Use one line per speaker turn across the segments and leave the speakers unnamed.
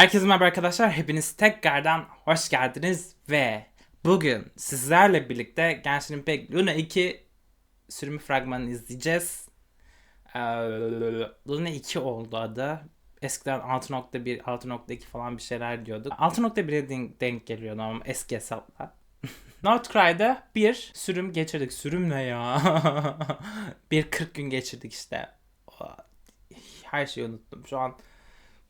Herkese merhaba arkadaşlar. Hepiniz tekrardan hoş geldiniz ve bugün sizlerle birlikte Genshin Impact Luna 2 sürümü fragmanını izleyeceğiz. Ee, Luna 2 oldu adı. Eskiden 6.1, 6.2 falan bir şeyler diyorduk. 6.1'e denk, denk geliyordu ama eski hesapla. Notcry'da bir sürüm geçirdik. Sürüm ne ya? bir 40 gün geçirdik işte. Her şeyi unuttum. Şu an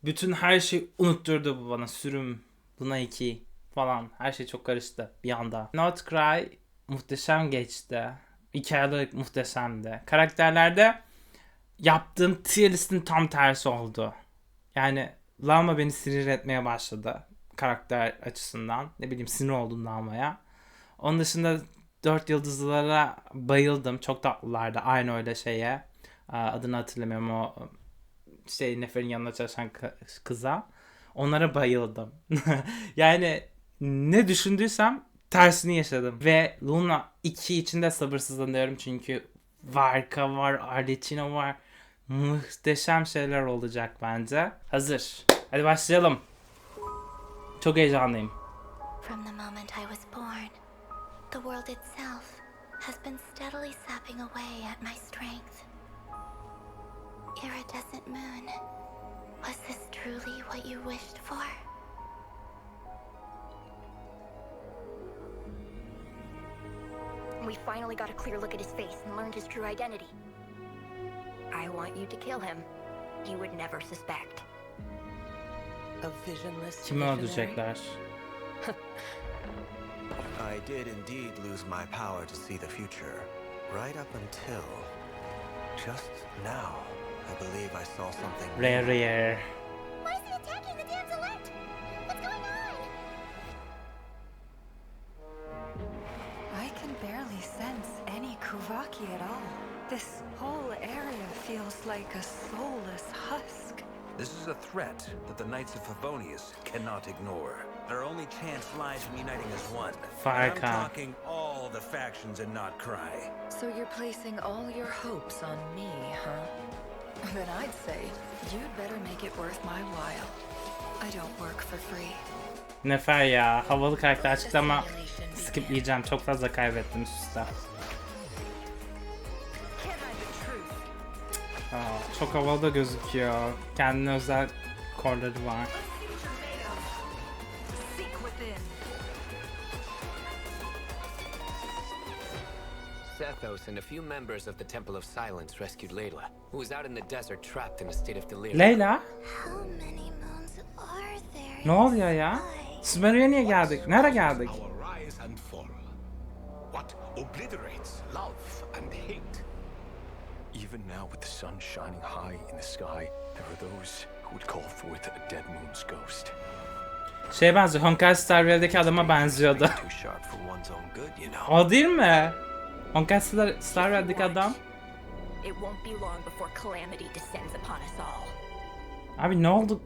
bütün her şeyi unutturdu bu bana. Sürüm, buna iki falan. Her şey çok karıştı bir anda. Not Cry muhteşem geçti. Hikayeler muhteşemdi. Karakterlerde yaptığım tier listin tam tersi oldu. Yani Lama beni sinir etmeye başladı. Karakter açısından. Ne bileyim sinir oldum Lama'ya. Onun dışında dört yıldızlılara bayıldım. Çok tatlılardı. Aynı öyle şeye. Adını hatırlamıyorum o şey Nefer'in yanına çalışan kı- kıza. Onlara bayıldım. yani ne düşündüysem tersini yaşadım. Ve Luna 2 için de sabırsızlanıyorum çünkü Varka var, Arlecchino var. Muhteşem şeyler olacak bence. Hazır. Hadi başlayalım. Çok heyecanlıyım.
From the moment I was born, the world itself has been steadily sapping away at my strength. Iridescent moon, was this truly what you wished for?
We finally got a clear look at his face and learned his true identity. I want you to kill him. He would never suspect.
A visionless
Kimi
visionary?
öldürecekler?
I did indeed lose my power to see the future. Right up until just now, I believe I saw something.
Rare rare.
Why is he attacking the damselette? What's going on?
I can barely sense any Kuvaki at all. This whole area feels like a soulless husk.
This is a threat that the Knights of Favonius cannot ignore. Their only chance lies in uniting as one. And I'm talking all the factions and not cry.
So you're placing all your hopes on me, huh? Then I'd say you'd better make it worth my while. I don't work for free.
Nefer ya. Havalı karakter çıktı ama skipleyeceğim. Çok fazla kaybettim üst üste.
Can't hide the truth.
Aa, çok havalı da gözüküyor. Kendine özel korları var.
Sethos and a few members of the Temple of Silence rescued Layla, who was out in the desert trapped in a state of delirium.
Leyla?
How many moons are there?
Ne oluyor ya? Sumeria'ya niye geldik? Nereye geldik?
Our rise and fall. What obliterates love and hate?
Even now, with the sun shining high in the sky, there are those who would call forth a dead moon's ghost.
Şeye benziyor. Honkai Star Rail'deki adama benziyordu.
Too sharp for one's own good, you know.
o değil mi? Honkai Star, Star Rail'deki adam.
It won't be long before calamity descends upon us all.
Abi ne oldu?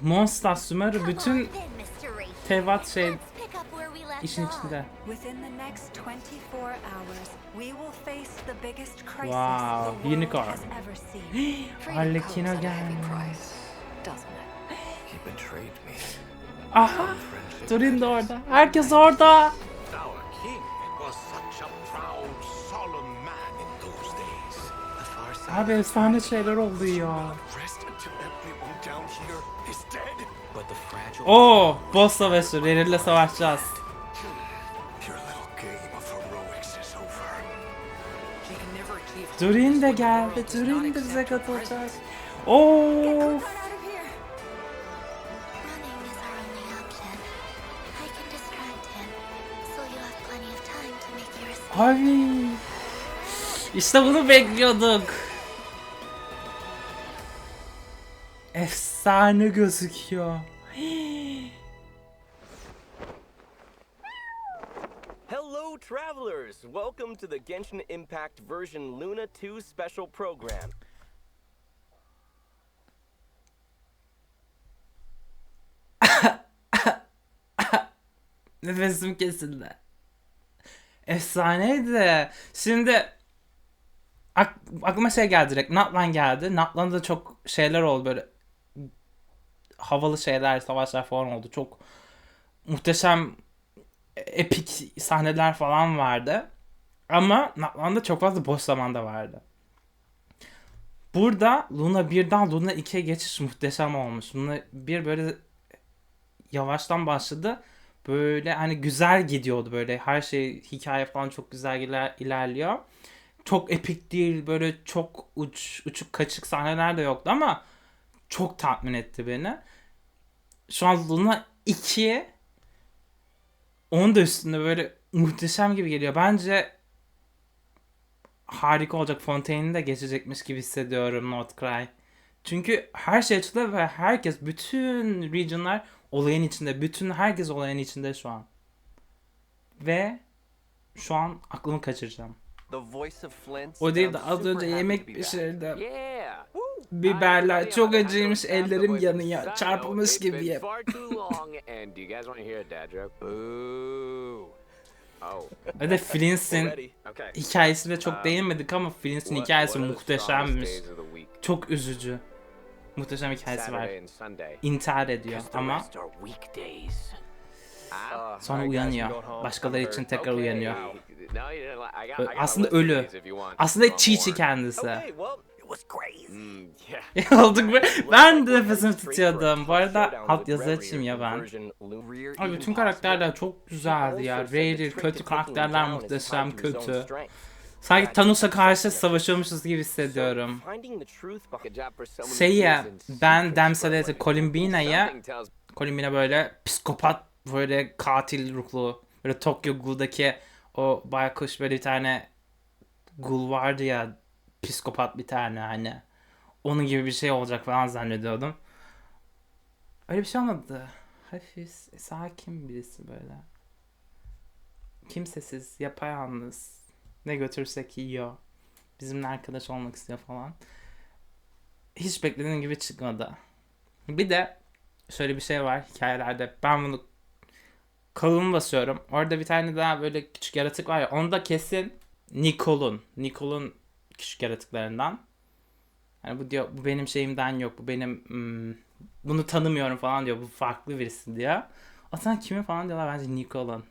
Monster, Sumeru
Come
bütün. Tevat şey işin içinde.
Within the next 24 hours, we will face the biggest crisis
Wow, unicorn. Arlecchino geldi.
Doesn't it?
He betrayed me.
Aha! Durin de orada. Herkes orada. Abi efsane şeyler oldu ya. Oo, boss savaşı. Rerir'le savaşacağız. Durin de geldi. Durin de bize katılacak.
of here!
Running is our
Efsane gözüküyor.
Hello, travelers! Welcome to the Genshin Impact version Luna 2 special program.
Nefesim kesildi. Efsaneydi. Şimdi ak- aklıma şey geldi direkt. Natlan geldi. Natlan'da çok şeyler oldu böyle havalı şeyler, savaşlar falan oldu. Çok muhteşem epik sahneler falan vardı. Ama Natlan'da çok fazla boş zaman da vardı. Burada Luna 1'den Luna 2'ye geçiş muhteşem olmuş. Luna 1 böyle yavaştan başladı. Böyle hani güzel gidiyordu böyle. Her şey hikaye falan çok güzel iler- ilerliyor. Çok epik değil böyle çok uç uçuk kaçık sahneler de yoktu ama çok tatmin etti beni. Şu an Luna 2 onun da üstünde böyle muhteşem gibi geliyor. Bence harika olacak. Fontaine'i de geçecekmiş gibi hissediyorum Not Cry. Çünkü her şey açıldı ve herkes, bütün regionlar olayın içinde. Bütün herkes olayın içinde şu an. Ve şu an aklımı kaçıracağım.
The voice of Flint.
O değil de az önce yemek pişirdim. Biberler çok acıymış, ellerim yanıyor. Çarpılmış gibiyim.
Oh.
Already.
Okay.
hikayesine çok değinmedik ama Flints'in
What-
hikayesi muhteşemmiş. Çok üzücü. Muhteşem hikayesi var. İntihar ediyor ama sonra
guys,
uyanıyor. Başkaları için tekrar uyanıyor. Aslında ölü. Aslında
more.
kendisi.
Mm, yeah.
Olduk mu? Ben de nefesimi tutuyordum. Bu arada alt yazı açayım ya ben. Ay bütün karakterler çok güzeldi ya. Raider, kötü karakterler muhteşem kötü. Sanki Thanos'a karşı savaşıyormuşuz gibi hissediyorum. Şeyi ben
a
Colin
tells
Colin Bean'a böyle psikopat böyle katil ruhlu böyle Tokyo Ghoul'daki o baykuş böyle bir tane Ghoul vardı ya psikopat bir tane hani onun gibi bir şey olacak falan zannediyordum. Öyle bir şey olmadı. Hafif sakin birisi böyle. Kimsesiz, yapayalnız. Ne götürsek yiyor. Bizimle arkadaş olmak istiyor falan. Hiç beklediğim gibi çıkmadı. Bir de şöyle bir şey var hikayelerde. Ben bunu kalın basıyorum. Orada bir tane daha böyle küçük yaratık var ya. Onda kesin Nicole'un. Nicole'un küçük yaratıklarından. Yani bu diyor bu benim şeyimden yok. Bu benim hmm, bunu tanımıyorum falan diyor. Bu farklı birisi diyor. Aslında kimin falan diyorlar bence Nicole'un.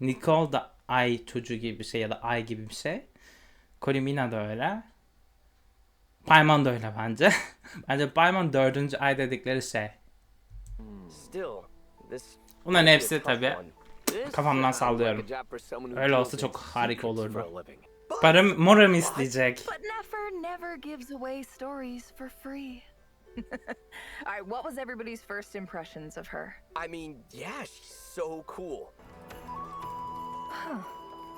Nicole da ay çocuğu gibi bir şey ya da ay gibi bir şey. Colimina da öyle. Paimon da öyle bence. bence Paimon dördüncü ay dedikleri şey.
Still, this
Bunların hepsi tabi. Kafamdan sallıyorum. Öyle olsa çok harika olurdu. Param moram isteyecek.
But Nefer never gives away stories for free. All right, what was everybody's first impressions of her?
I mean, yeah, she's so cool.
Huh.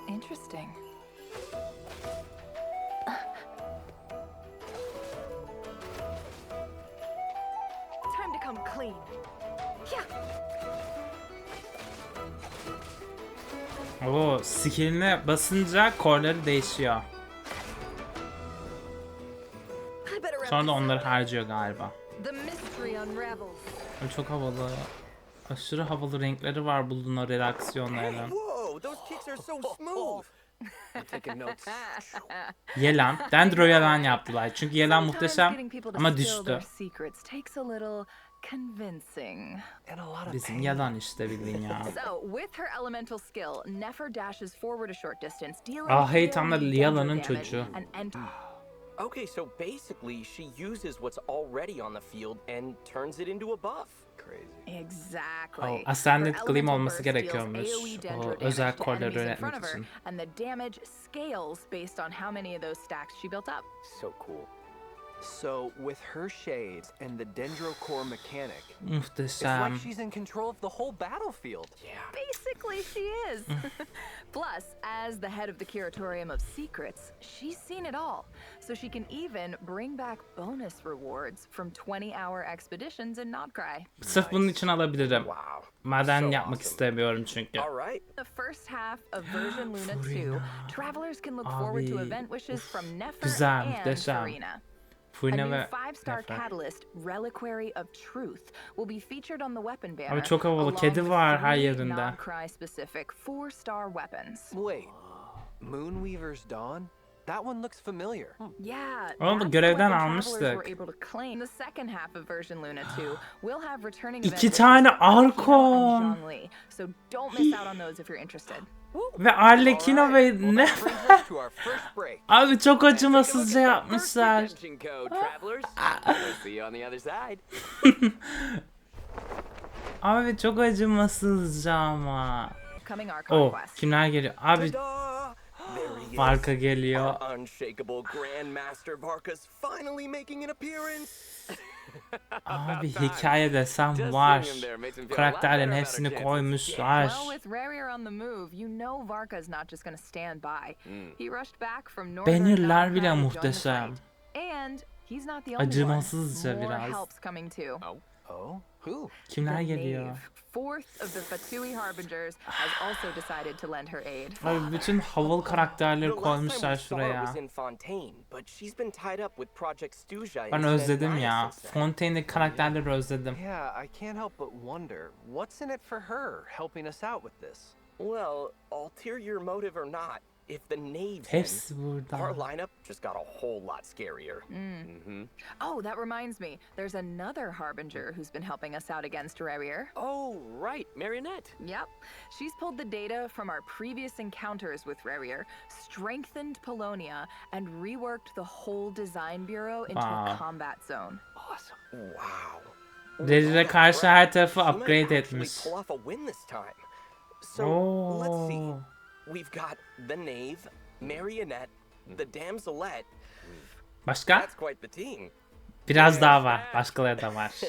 Interesting. Time to come clean. Yeah.
Oo, skilline basınca korları değişiyor. Sonra da onları harcıyor galiba. Ay, Çok havalı. Aşırı havalı renkleri var bu Luna reaksiyonlarının.
Whoa, those kicks are so smooth.
I'm taking notes.
Yelan. Dendro Yelan yaptılar. Çünkü Yelan muhteşem ama düştü.
Their secrets takes a little convincing.
And a lot of
Bizim
pain.
Yelan işte bildiğin ya.
So, with her elemental skill, Nefer dashes forward a short distance, dealing
Ah, hey, tam da
daily
Liala'nın
damage
çocuğu.
and ent-
Okay, so basically, she uses what's already on the field and turns it into a buff.
Crazy.
Exactly.
Oh, Ascended
Her
Gleam
elemental
olması
burst deals
gerekiyormuş.
AoE
O
dendro damage
özel kolları
enemies
öğretmek
front of her,
için.
And the damage scales based on how many of those stacks she built up.
So cool.
So, with her shades and the Dendrocore mechanic, it's
Muhteşem.
like she's in control of the whole battlefield.
Yeah.
Basically, she is. Plus, as the head of the Curatorium of Secrets, she's seen it all. So she can even bring back bonus rewards from 20 hour expeditions in Nodcry.
Sırf bunun için alabilirim.
Wow.
Maden
So
yapmak
awesome.
istemiyorum çünkü.
All right.
The first half of version Luna 2, travelers can look forward to event wishes from Nefer
güzel,
and
muhteşem.
Farina. A
Furina
new
ve
five-star catalyst, Reliquary of Truth, will be featured on the weapon banner.
Abi çok havalı.
along
Kedi
with
var her
three
yerinde.
non-cry specific four-star weapons.
Wait, Moonweaver's Dawn? That one looks familiar. Hmm.
Yeah.
Oğlum,
that's
görevden
the weapon travelers
almıştık.
were able to claim. The second half of version Luna 2 will have returning
İki
events
tane
such as Arlecchino and
Arkon.
So don't miss out on those if you're interested.
Ve Arlecchino ve ne? Abi çok acımasızca yapmışlar.
side.
Abi çok acımasızca ama. Oh kimler geliyor? Abi. Varka geliyor. Abi hikaye desem var. Karakterlerin hepsini koymuşlar.
Northern
Bannerlar bile muhteşem. Acımasızca biraz.
Help's coming too.
Who?
Kimler
The
geliyor?
Knave, fourth of the Fatui Harbingers, has also decided to lend her aid.
Abi bütün havalı karakterleri
The last time
koymuşlar
we saw her
şuraya.
was in Fontaine, but she's been tied up with Project Stuja
Ben
in
özledim
Sven
ya.
Ryder since then.
Fontaine'deki karakterleri özledim.
Yeah, I can't help but wonder what's in it for her helping us out with this.
Well, ulterior motive or not, if the Knave's
Hepsi
in, our lineup just got a whole lot scarier.
Mm-hmm.
Oh, that reminds me. There's another Harbinger who's been helping us out against Rarier.
Oh, right, Marionette.
Yep. She's pulled the data from our previous encounters with Rarier, strengthened Polonia, and reworked the whole design bureau into
Wow.
a combat zone.
Awesome.
Wow.
Redire karşı her tarafı
She might
upgrade
actually
etmiş.
pull off a win this time. So let's see.
Oo.
We've got the Knave, Marionette, the Damselette.
Başka?
That's quite the team.
Biraz daha var. Başkaları da var.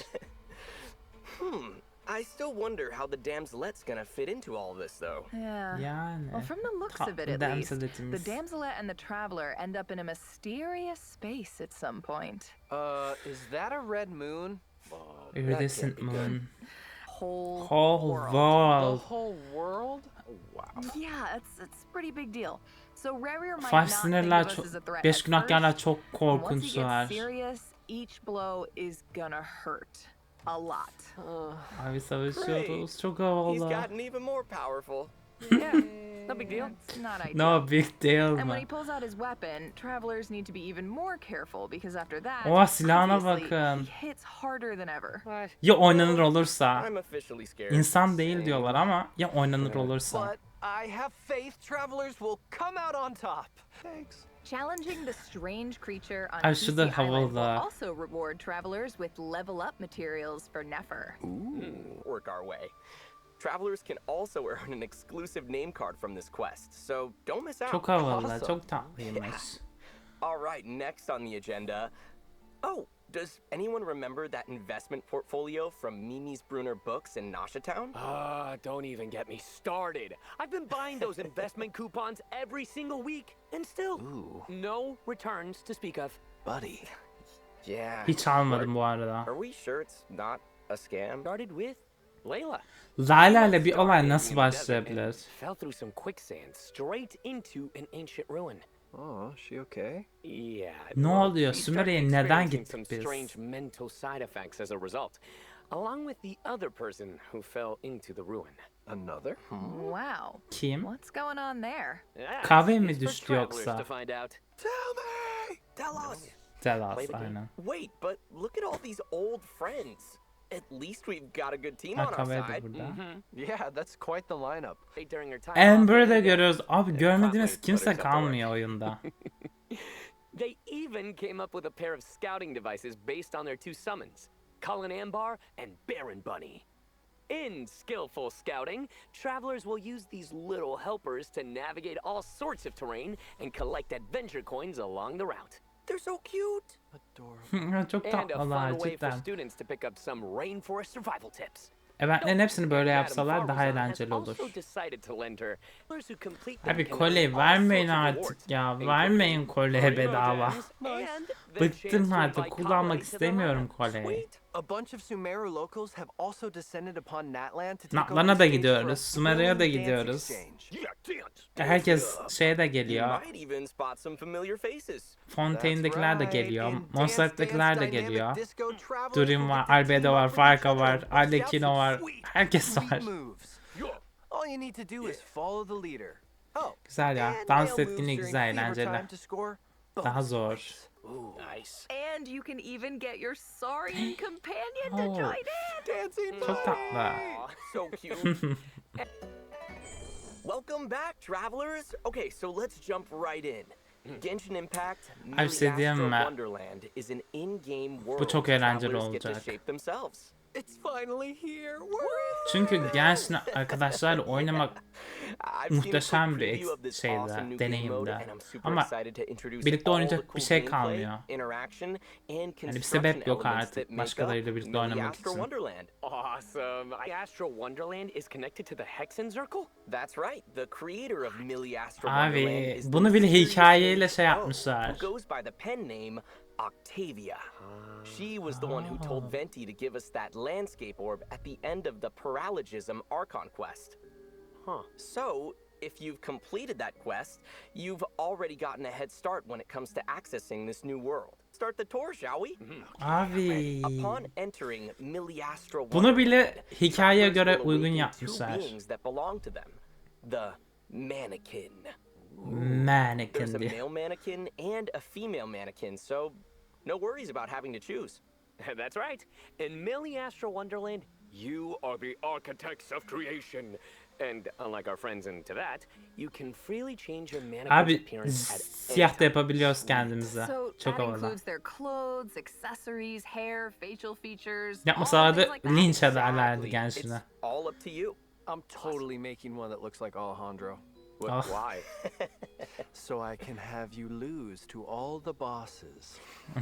Hmm. I still wonder how the Damselette's gonna fit into all this, though.
Yeah.
Yani.
Well, from the looks of it,
Tatlı
at least, the
damseletimiz.
Damselette and the Traveler end up in a mysterious space at some point.
Uh, is that a red moon?
Iridescent moon.
Whole,
Whole
world.
The whole world?
Yeah, it's it's pretty big deal. So Rarier might
Five
not think
sinirler
of us
çok...
as a threat
Beş günahkarlar çok
and Once he
korkunçlar.
gets serious, each blow is gonna hurt. A lot.
Abi savaşıyoruz. Çok
He's
havalı.
gotten even more powerful.
Yeah, no big deal. It's not ideal.
No big deal
And when he pulls out his weapon, travelers need to be even more careful because after that,
Oha, silahına bakın.
he hits harder than ever.
Ya oynanır olursa.
I'm officially scared.
İnsan değil diyorlar ama ya oynanır olursa.
But I have faith travelers will come out on top. Thanks.
Challenging the strange creature on
Ay, şu da
PC Island will
havalı.
also reward travelers with level up materials for Nefer.
Work our way. Travelers can also earn an exclusive name card from this quest, so don't miss out.
Çok havalı.
Awesome.
Çok tatlıymış.
All right, next on the agenda. Oh, does anyone remember that investment portfolio from Mimi's Brunner Books in Nasha Town?
Ah, don't even get me started. I've been buying those investment coupons every single week, and still Ooh. no returns to speak of.
Buddy.
Yeah.
Hiç almadım bu arada.
Are we sure it's not a scam?
Started with Layla.
Layla ile bir
Started
olay nasıl
the desert and
başlayabilir?
Fell through some quicksand straight into an ancient ruin.
Oh, she okay?
Yeah.
Ne
well,
oluyor?
she started
Sümeyye'ye neden gittik
some
biz?
strange mental side effects as a result, along with the other person who fell into the ruin.
Another? Hmm.
Wow.
Kim?
What's going on there?
Yeah,
Kahve
it's-
mi
it's
düştü
travelers
yoksa?
to find out.
Tell me! Tell us!
Tell
us, the game.
aynen.
Wait, but look at all these old friends. At least we've got a good team on our side.
Mm-hmm.
Yeah, that's quite the lineup.
During her time off,
Amber'ı da
they-
görüyoruz. Abi
They
görmediğiniz kimse
but except for
kalmıyor oyunda.
They even came up with a pair of scouting devices based on their two summons, Cullen Ambar and Baron Bunny. In skillful scouting, travelers will use these little helpers to navigate all sorts of terrain and collect adventure coins along the route.
They're so cute.
Adorable.
Çok tatlılar cidden.
students to pick up some rainforest survival tips.
Eventlerin hepsini böyle yapsalar daha eğlenceli olur.
also decided to lend her travelers who complete them
Abi kolye vermeyin artık ya. Vermeyin kolye bedava. Bıktım artık kullanmak istemiyorum
lineup.
kolyeyi.
Sweet. A bunch of Sumeru locals have also descended upon Natlan to take over
Natlan'a da gidiyoruz. Sumeru'ya da gidiyoruz. Herkes şeye de geliyor.
might even spot some familiar faces.
Fontaine'dekiler de geliyor. Monster'dakiler de geliyor.
Will
var, Albedo var, Farka var, Arlecchino var. Herkes var.
Oh,
Güzel ya. Dans
during
güzel, eğlenceli. Daha zor.
Points.
Ooh, nice.
And you can even get your Saurian companion to
Oh.
join in.
Dancing
Çok tatlı.
Aw, so cute. Welcome back, travelers. Okay, so let's jump right in. Genshin Impact
Abi bir şey
Millie
diyeyim
Astro? Wonderland is an in-game world
çok eğlenceli
travelers get to
olacak.
shape themselves.
It's finally here. We're
Çünkü gençler arkadaşlarla oynamak muhteşem bir
I'm super
Ama birlikte oynayacak bir şey kalmıyor. Yani bir sebep yok artık başkalarıyla birlikte oynamak için.
Awesome. Astro Wonderland is connected to the Hexen Circle?
That's right. The creator of Millie Astro Wonderland
Abi
is
bunu bile hikayeyle şey yapmışlar.
Who goes by the pen name Octavia. She was the one who told ah. Venti to give us that landscape orb at the end of the Paralogism Archon quest.
Huh.
So, if you've completed that quest, you've already gotten a head start when it comes to accessing this new world. Start the tour, shall we? Mm-hmm.
Abi.
Upon entering Miliastro
Bunu bile
Wonderland,
hikayeye göre uygun yapmışlar.
That belong to them. The mannequin.
Mannequin
There's a
diye.
male mannequin and a female mannequin, so no worries about having to choose.
That's right. In Millie Astro Wonderland, you are the architects of creation. And unlike our friends into that, you can freely change your mannequin's
Abi
appearance at any
siyah da
time.
yapabiliyoruz kendimize.
So
Çok
that includes their clothes, accessories, hair, facial features. all the
Yapmasalardı
things like that.
linç ederlerdi
Exactly. It's all up to you.
I'm totally making one that looks like Alejandro.
Wh-
Oh.
Why?
So I can have you lose to all the bosses.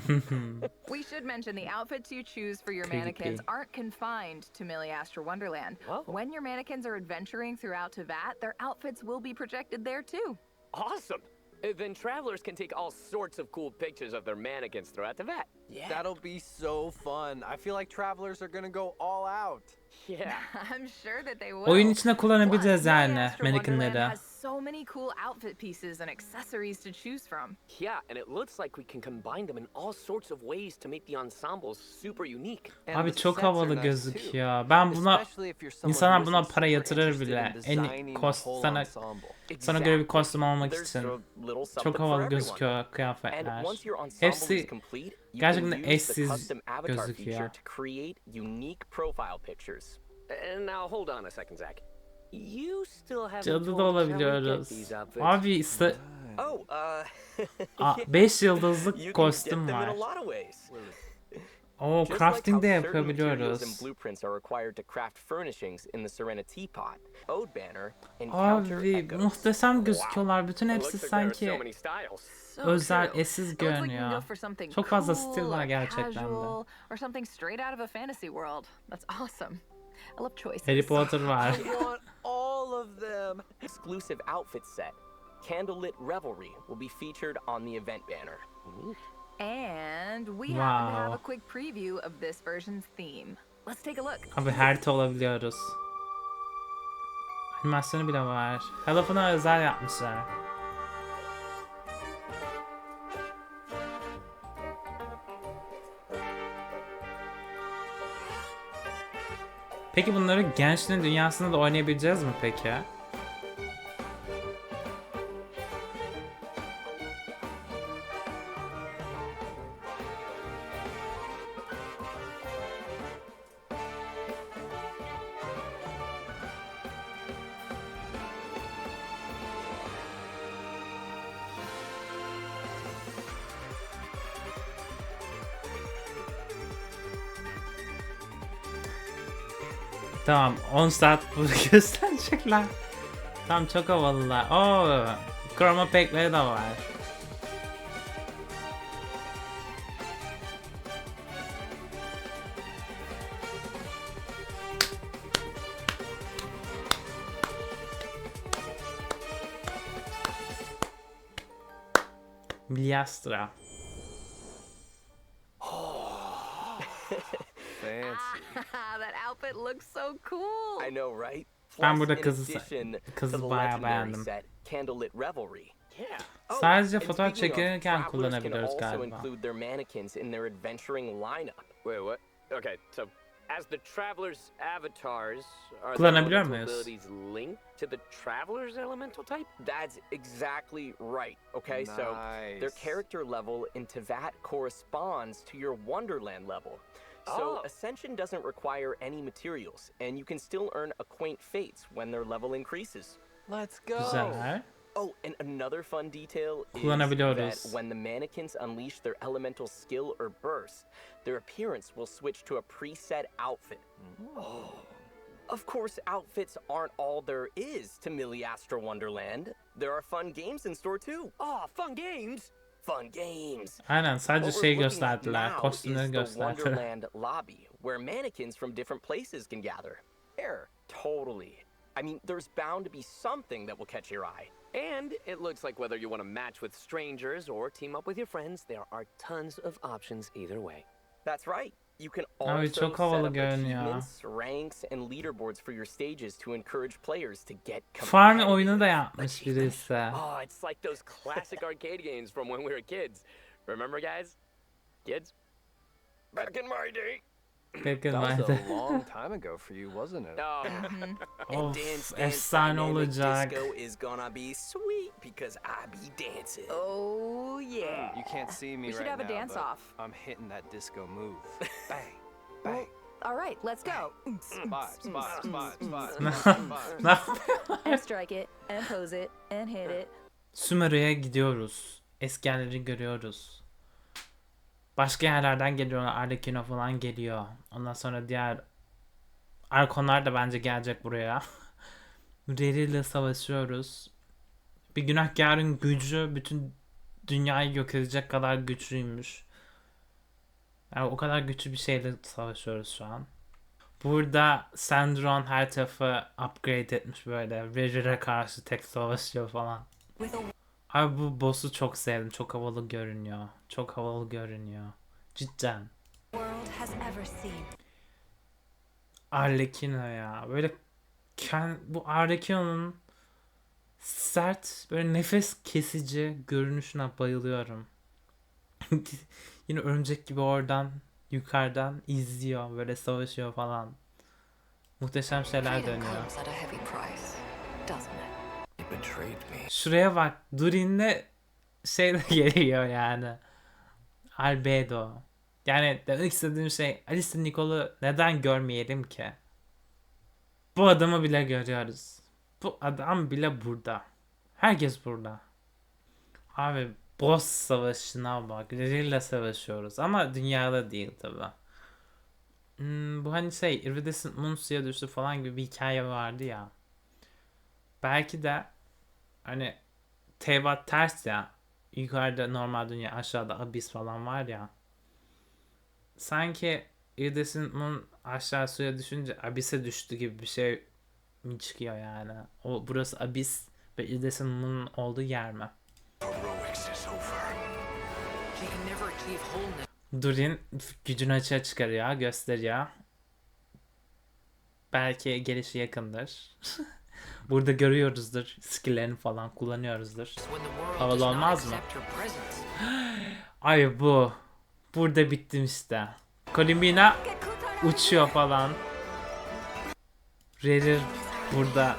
We should mention the outfits you choose for your
Creepy.
mannequins aren't confined to Millie Astro Wonderland.
Whoa.
When your mannequins are adventuring throughout Tavat, their outfits will be projected there too.
awesome. Uh, Then travelers can take all sorts of cool pictures of their mannequins throughout the vet.
Yeah.
That'll be so fun. I feel like travelers are gonna go all out.
Yeah.
I'm sure that they will.
Oyun içinde
Plus,
kullanabileceğiz
Millie
yani
Astro Wonderland
mannequinleri
so many cool outfit pieces and accessories to choose from.
Yeah, and it looks like we can combine them in all sorts of ways to make the ensembles super unique.
And
Abi çok havalı
gözük
ya. Ben buna
insana
buna para yatırır bile. En kost sana sana göre bir kostüm almak için. Çok havalı gözüküyor kıyafetler. Hepsi gerçekten eşsiz gözüküyor.
And now hold on a second, Zach. You still haven't
Cadı da olabiliyoruz. Abi iste
Oh, uh...
5
you
yıldızlık kostüm var. Oo crafting de yapabiliyoruz.
and blueprints are required to craft furnishings in the Serena Teapot, Ode Banner, encounter
Abi muhteşem gözüküyorlar. Bütün hepsi sanki
many styles.
So
özel, eşsiz görünüyor. Çok fazla stil var gerçekten de.
casual, Or something straight out of a fantasy world. That's awesome. I love choices.
Harry Potter var.
I of them.
exclusive outfit set, Candlelit Revelry, will be featured on the event banner.
And we happen to have a quick preview of this version's theme. Let's take a look.
Abi harita olabiliyoruz. Animasyonu bile var. Hello'una özel yapmışlar. Peki bunları gençliğin dünyasında da oynayabileceğiz mi peki? Tamam 10 saat bunu gösterecekler. Tamam çok havalılar. Oo, chroma pack'leri de var. Milyastra.
Fancy.
that outfit looks so cool.
I know, right?
Ben
Plus,
burada
in
kızı-
addition
kızı
to the legendary
beğendim.
set, Candlelit Revelry.
Yeah.
Oh,
Sadece fotoğraf
speaking of, travelers can
kullanabiliyoruz
also
galiba.
include their mannequins in their adventuring lineup.
Wait, what? Okay, so As the travelers' avatars, are their
Kullanabiliyor muyuz?
abilities linked to the traveler's elemental type?
That's exactly right. Okay, so their character level in Tevat corresponds to your Wonderland level. So
Oh.
Ascension doesn't require any materials, and you can still earn Acquaint Fates when their level increases.
Let's go.
Güzel.
Oh, and another fun detail is that when the mannequins unleash their elemental skill or burst, their appearance will switch to a preset outfit. Oh. Of course, outfits aren't all there is to Miliastra Wonderland. There are fun games in store too.
Oh, fun games!
Fun games.
Aynen sadece şey gösterdiler. Kostümleri gösterdiler.
Lobby, where mannequins from different places can gather. There, totally. I mean, there's bound to be something that will catch your eye.
And it looks like whether you want to match with strangers or team up with your friends, there are tons of options either way.
That's right. You can also
çok
set up achievements, ranks, and leaderboards for your stages to encourage players to get
Farm oyunu da yapmış birisi.
Oh, it's like those classic arcade games from when we were kids. Remember, guys? Kids?
Back in my day.
Bakın
That was a long time ago for you, wasn't it?
Oh.
And
Of
Dance Dance
efsane olacak.
Disco is gonna be sweet because I be dancing.
Oh, yeah.
You can't see me
We should
right
have a
now,
dance
but
off.
I'm hitting that disco move. bang, bang.
All right, let's go. And strike it, and pose it, and hit it.
Sumeru'ya gidiyoruz. Eski yerleri görüyoruz. Başka yerlerden geliyorlar. Arlecchino falan geliyor. Ondan sonra diğer Arkonlar da bence gelecek buraya. Reri ile savaşıyoruz. Bir günahkarın gücü bütün dünyayı yok edecek kadar güçlüymüş. Yani o kadar güçlü bir şeyle savaşıyoruz şu an. Burada Sandron her tarafı upgrade etmiş böyle. Reri'ye karşı tek savaşıyor falan. Abi bu boss'u çok sevdim. Çok havalı görünüyor. Çok havalı görünüyor. Cidden. Arlecchino ya. Böyle kend, bu Arlecchino'nun sert, böyle nefes kesici görünüşüne bayılıyorum. Yine örümcek gibi oradan yukarıdan izliyor. Böyle savaşıyor falan. Muhteşem şeyler dönüyor. Şuraya bak. Durin'le şey de geliyor yani. Albedo. Yani demek istediğim şey Alice Nicole'u neden görmeyelim ki? Bu adamı bile görüyoruz. Bu adam bile burada. Herkes burada. Abi boss savaşına bak. Riri'yle savaşıyoruz ama dünyada değil tabi. Hmm, bu hani şey Iridescent Moon suya düştü falan gibi bir hikaye vardı ya. Belki de hani Tebat ters ya. Yukarıda normal dünya aşağıda abyss falan var ya. Sanki Iridescent Moon aşağı suya düşünce abyss'e düştü gibi bir şey mi çıkıyor yani. O burası abyss ve Iridescent Moon'un olduğu yer mi? Durin gücünü açığa çıkarıyor, gösteriyor. Belki gelişi yakındır. Burada görüyoruzdur. Skill'lerini falan kullanıyoruzdur. Havalı olmaz mı? Ay bu. Burada bittim işte. Kolimbina uçuyor falan. Rerir burada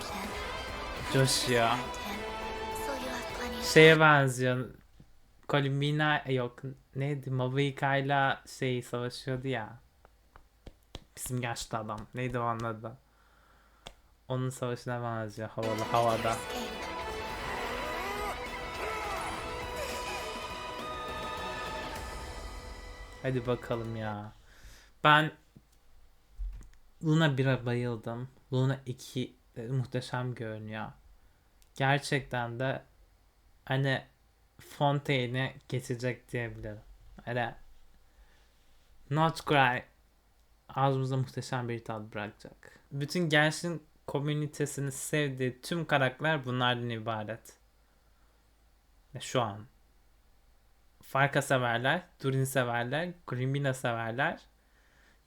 coşuyor. Şeye benziyor. Kolimbina yok neydi Mavuika'yla şey savaşıyordu ya. Bizim yaşlı adam. Neydi o onun adı? Onun savaşına benziyor havalı havada. Hadi bakalım ya. Ben Luna 1'e bayıldım. Luna 2 de muhteşem görünüyor. Gerçekten de hani Fontaine'i geçecek diyebilirim. Hani Not Cry ağzımıza muhteşem bir tat bırakacak. Bütün gençlik komünitesini sevdiği tüm karakterler bunlardan ibaret. Şu an. Farka severler, Durin severler, Grimina severler,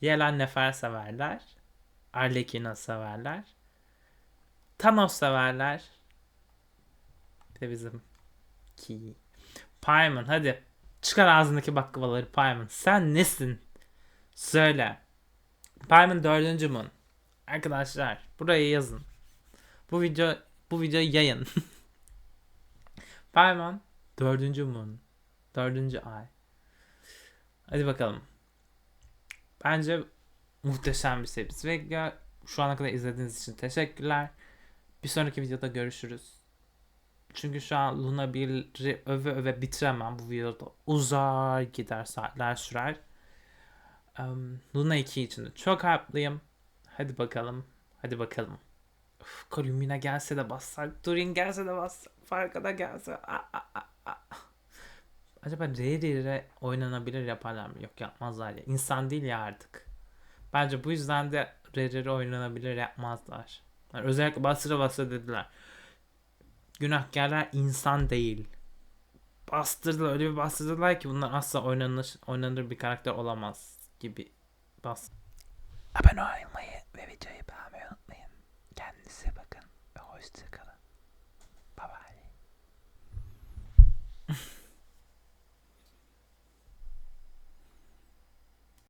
Yelan Nefer severler, Arlecchino severler, Thanos severler. Bir de bizim ki Paimon hadi çıkar ağzındaki baklavaları Paimon. Sen nesin? Söyle. Paimon 4. Moon. Arkadaşlar buraya yazın. Bu video bu videoyu yayın. Paimon 4. Moon. 4. ay. Hadi bakalım. Bence muhteşem bir. Ve ya- şu ana kadar izlediğiniz için teşekkürler. Bir sonraki videoda görüşürüz. Çünkü şu an Luna 1'i öve öve bitiremem. Bu videoda uzar gider saatler sürer. Em, Luna 2 için de çok haklıyım. Hadi bakalım. Hadi bakalım. Uf, Kolumina gelse de bassak. Turin gelse de bassak. Farka da gelse. Aa, aa, aa. Acaba Rare oynanabilir yaparlar mı? Yok yapmazlar ya. İnsan değil ya artık. Bence bu yüzden de Rare oynanabilir yapmazlar. Yani özellikle bastıra bastıra dediler. Günahkarlar insan değil. Bastırdılar öyle bir bastırdılar ki bunlar asla oynanır, oynanır bir karakter olamaz gibi bas. Abone olmayı ve videoyu beğenmeyi unutmayın. Kendinize bakın ve hoşçakalın.